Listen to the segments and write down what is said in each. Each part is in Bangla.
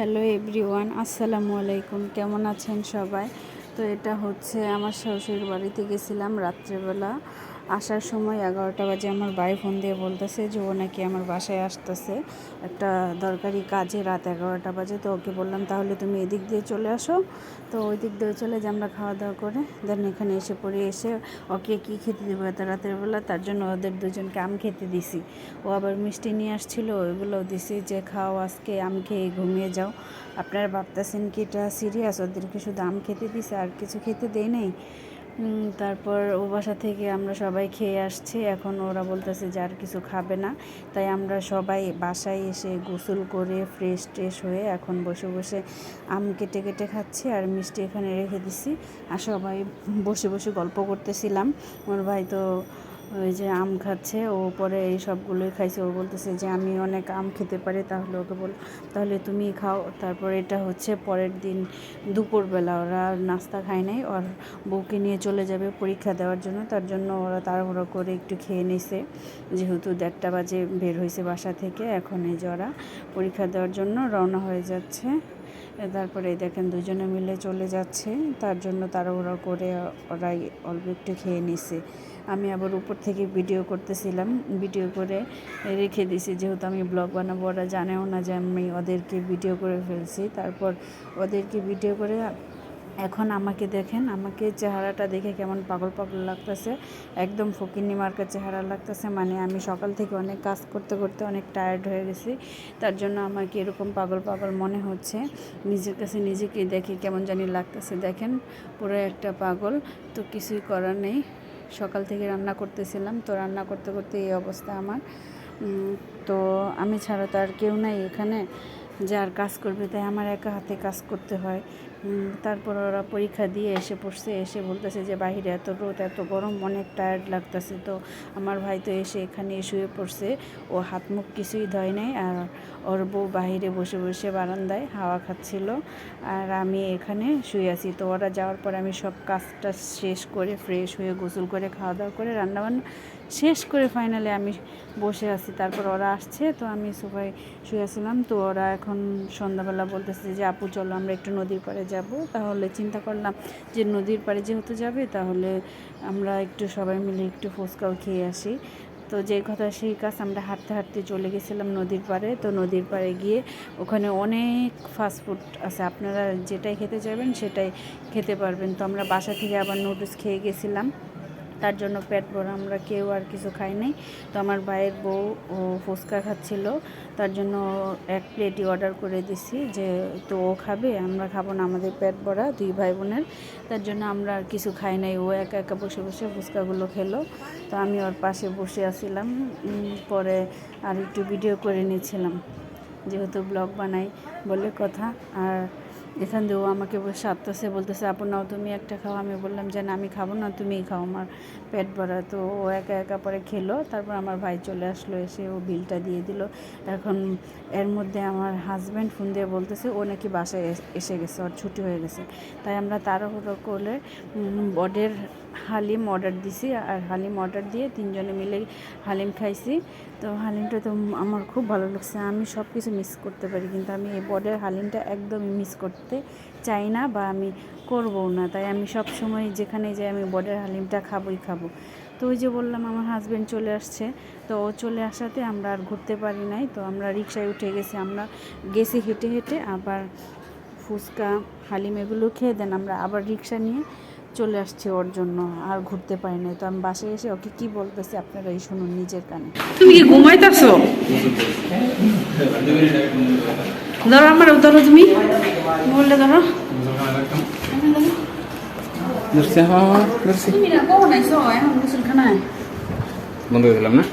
হ্যালো এভরিওয়ান, আসসালামু আলাইকুম। কেমন আছেন সবাই? তো এটা হচ্ছে আমার শ্বশুর বাড়িতে গেছিলাম রাত্রেবেলা। আসার সময় এগারোটা বাজে আমার ভাই ফোন দিয়ে বলতেছে যে ও নাকি আমার বাসায় আসতেছে। একটা দরকারি কাজে রাত এগারোটা বাজে, তো ওকে বললাম, তাহলে তুমি এদিক দিয়ে চলে আসো। তো ওই দিক দিয়ে চলে যে আমরা খাওয়া দাওয়া করে। দেন এখানে এসে পড়ে এসে ওকে কী খেতে দেবো এত রাতের বেলা? তার জন্য ওদের দুজনকে আম খেতে দিছি। ও আবার মিষ্টি নিয়ে আসছিল, ওইগুলোও দিছি যে, খাও আজকে আম খেয়ে ঘুমিয়ে যাও। আপনারা ভাবতেছেন কি এটা সিরিয়াস ওদেরকে শুধু আম খেতে দিছে, আর কিছু খেতে দেয় নেই? তারপর ও বাসা থেকে আমরা সবাই খেয়ে আসছি। এখন ওরা বলতেছে যে আর কিছু খাবে না। তাই আমরা সবাই বাসায় এসে গোসল করে ফ্রেশ ট্রেশ হয়ে এখন বসে বসে আম কেটে কেটে খাচ্ছি আর মিষ্টি এখানে রেখে দিছি। আর সবাই বসে বসে গল্প করতেছিলাম। ওর ভাই তো ওই যে আম খাচ্ছে, ও পরে এই সবগুলোই খাইছে। ও বলতেছে যে, আমি অনেক আম খেতে পারি, তাহলে ওকে বল তাহলে তুমি খাও। তারপর এটা হচ্ছে পরের দিন দুপুরবেলা। ওরা নাস্তা খায় নাই, ওর বউকে নিয়ে চলে যাবে পরীক্ষা দেওয়ার জন্য। তার জন্য ওরা তাড়াহুড়ো করে একটু খেয়ে নিছে। যেহেতু দেড়টা বাজে, বের হয়েছে বাসা থেকে। এখন এই যে ওরা পরীক্ষা দেওয়ার জন্য রওনা হয়ে যাচ্ছে। তারপরে দেখেন দুজনে মিলে চলে যাচ্ছে। তার জন্য তারা ওরা করে ওরাই অল্প একটু খেয়ে নিছে। আমি আবার উপর থেকে ভিডিও করতেছিলাম। ভিডিও করে রেখে দিছি। যেহেতু আমি ব্লগ বানাবো, ওরা জানেও না যে আমি ওদেরকে ভিডিও করে ফেলছি। তারপর ওদেরকে ভিডিও করে এখন আমাকে দেখেন, আমাকে চেহারাটা দেখে কেমন পাগল পাগল লাগতেছে। একদম ফকিন্নি মার্কা চেহারা লাগতেছে মানে আমি সকাল থেকে অনেক কাজ করতে করতে অনেক টায়ার্ড হয়ে গেছি। তার জন্য আমাকে এরকম পাগল পাগল মনে হচ্ছে। নিজের কাছে নিজেকে দেখে কেমন জানি লাগতেছে। দেখেন, পুরো একটা পাগল, তো কিছুই করার নেই। সকাল থেকে রান্না করতেছিলাম, তো রান্না করতে করতে এই অবস্থা আমার। তো আমি ছাড়া তো আর কেউ নাই এখানে। যে আর কাজ করবে তাই আমার একা হাতে কাজ করতে হয়। তারপর ওরা পরীক্ষা দিয়ে এসে পড়ছে, এসে বলতেছে যে বাইরে এত রোদ, এত গরম, অনেক টায়ার্ড লাগতেছে। তো আমার ভাই তো এসে এখানে শুয়ে পড়ছে। ও হাত মুখ কিছুই ধয় নাই আর ওর বউ বাইরে বসে বসে বারান্দায় হাওয়া খাচ্ছিল আর আমি এখানে শুয়ে আছি। তো ওরা যাওয়ার পর আমি সব কাজটা শেষ করে ফ্রেশ হয়ে গোসল করে খাওয়া দাওয়া করে রান্নাবান্না শেষ করে ফাইনালি আমি বসে আছি। তারপর ওরা আসছে, তো আমি সবাই শুয়ে আসছিলাম তো ওরা এখন সন্ধ্যাবেলা বলতেছে যে, আপু, চলো, আমরা একটু নদীর পাড়ে যাব, তাহলে চিন্তা করলাম যে নদীর পাড়ে যেহেতু যাবে, তাহলে আমরা একটু সবাই মিলে একটু ফুচকাও খেয়ে আসি। তো যে কথা সেই কাজ আমরা হাঁটতে হাঁটতে চলে গেছিলাম নদীর পাড়ে। তো নদীর পাড়ে গিয়ে ওখানে অনেক ফাস্টফুড আছে। আপনারা যেটাই খেতে যাবেন সেটাই খেতে পারবেন। তো আমরা বাসা থেকে আবার নুডলস খেয়ে গেছিলাম। তার জন্য পেট ভরা, আমরা কেউ আর কিছু খাই নাই। তো আমার ভাইয়ের বউ, ও ফুচকা খাচ্ছিল, তার জন্য এক প্লেটই অর্ডার করে দিছি যে, তো ও খাবে, আমরা খাব না, আমাদের পেট ভরা, দুই ভাই বোনের। তার জন্য আমরা আর কিছু খাই নাই, ও একা একা বসে বসে ফুচকাগুলো খেলো। তো আমি ওর পাশে বসে আছিলাম পরে আর একটু ভিডিও করে নিয়েছিলাম। যেহেতু ব্লগ বানাই বলে কথা, আর এখান দিয়েও আমাকে সাতটাসে বলতেছে, আপু, নাও তুমি একটা খাও। আমি বললাম, যে না, আমি খাব না, তুমিই খাও। আমার পেট ভরা, তো ও একা একা পরে খেলো। তারপর আমার ভাই চলে আসলো, এসে ও বিলটা দিয়ে দিল। এখন এর মধ্যে আমার হাজব্যান্ড ফোন দিয়ে বলতেছে, ও নাকি বাসায় এস- এসে গেছে, ওর ছুটি হয়ে গেছে। তাই আমরা তাড়াহুড়ো করে বডের হালিম অর্ডার দিছি, আর হালিম অর্ডার দিয়ে তিনজনে মিলে হালিম খাইছি। তো হালিমটা তো আমার খুব ভালো লাগছে। আমি সব কিছু মিস করতে পারি, কিন্তু আমি এই বডের হালিমটা একদমই মিস করতে চাই না বা আমি করবও না। তাই আমি সব সময় যেখানে যাই আমি বডের হালিমটা খাবই খাব। তো ওই যে বললাম, আমার হাজব্যান্ড চলে আসছে। তো ও চলে আসাতে আমরা আর ঘুরতে পারি নাই। তো আমরা রিক্সায় উঠে গেছি। আমরা গেছি হেঁটে হেঁটে আবার ফুচকা, হালিম এগুলো খেয়ে দেন। আমরা আবার রিক্সা নিয়ে চলে আসছে ওর জন্য আর ঘুরতে পারি নাই তো আমি বাসায় এসে ওকে কি বলতেছি আপনারা এই শুনুন নিজের কানে। তুমি কি ঘুমাইতেছো? ধরো আমার ধরো তুমি। বললে ধরো। হ্যাঁ হ্যাঁ খানায় বন্ধ করে দিলাম না?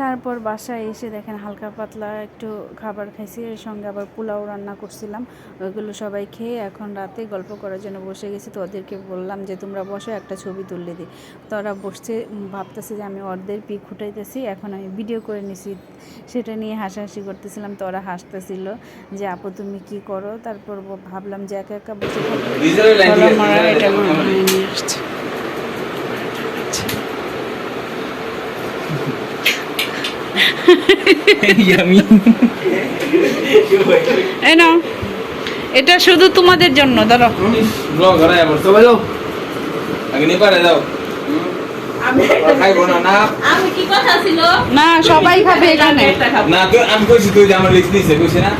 তারপর বাসায় এসে দেখেন হালকা পাতলা একটু খাবার খাইছি এর সঙ্গে আবার পোলাও রান্না করছিলাম। ওইগুলো সবাই খেয়ে এখন রাতে গল্প করার জন্য বসে গেছি। তো ওদেরকে বললাম যে তোমরা বসো একটা ছবি তুললে দিই। তো ওরা বসছে ভাবতেছে যে আমি ওদের পিক ফুটাইতেছি এখন আমি ভিডিও করে নিছি সেটা নিয়ে হাসাহাসি করতেছিলাম। তো ওরা হাসতেছিল যে আপু তুমি কি করো? তারপর ভাবলাম যে একা একা বসে এটা নিয়ে আসছি। এই নাও। এটা শুধু তোমাদের জন্য ধরো। না না আমি কি কথা ছিল না সবাই খাবে এখানে। না আমি কইছি তুই আমার লিস্ট নিছে কইছি না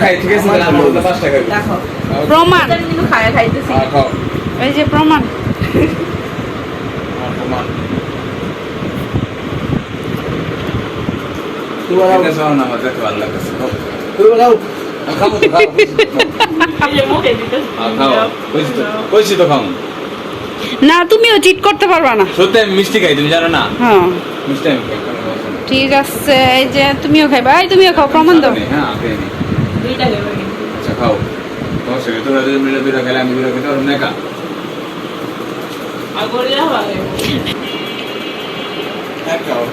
খাই ঠিক আছে আমার পাঁচটা খাবি দেখো প্রমাণ খাইতেছি এই যে প্রমাণ। প্রমাণ এটা শোনো না আমার দেখতে ভালো লাগতেছে খাও আর খাব তো খাও এই যে মুখে দিতেছি আর খাও কইছি তো কইছি তো খাও না তুমিও চিট করতে পারবা না। সত্যি আমি মিষ্টি খাই তুমি জানো না? হ্যাঁ। মিষ্টি আমি খাই। ঠিক আছে এই যে তুমিও খাইবা। এই তুমিও খাও প্রমাণ দাও। হ্যাঁ দুইটা আচ্ছা খাও। তোমার সঙ্গে তোরা যদি মিলে দুইটা খেলে আমি দুইটা খেতে পারব না খা আর ভালো এক খাও।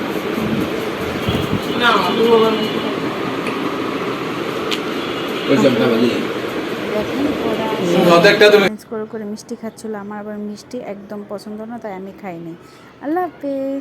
করে করে মিষ্টি খাচ্ছিল আমার আবার মিষ্টি একদম পছন্দ না তাই আমি খাইনি। আল্লাহ হাফেজ।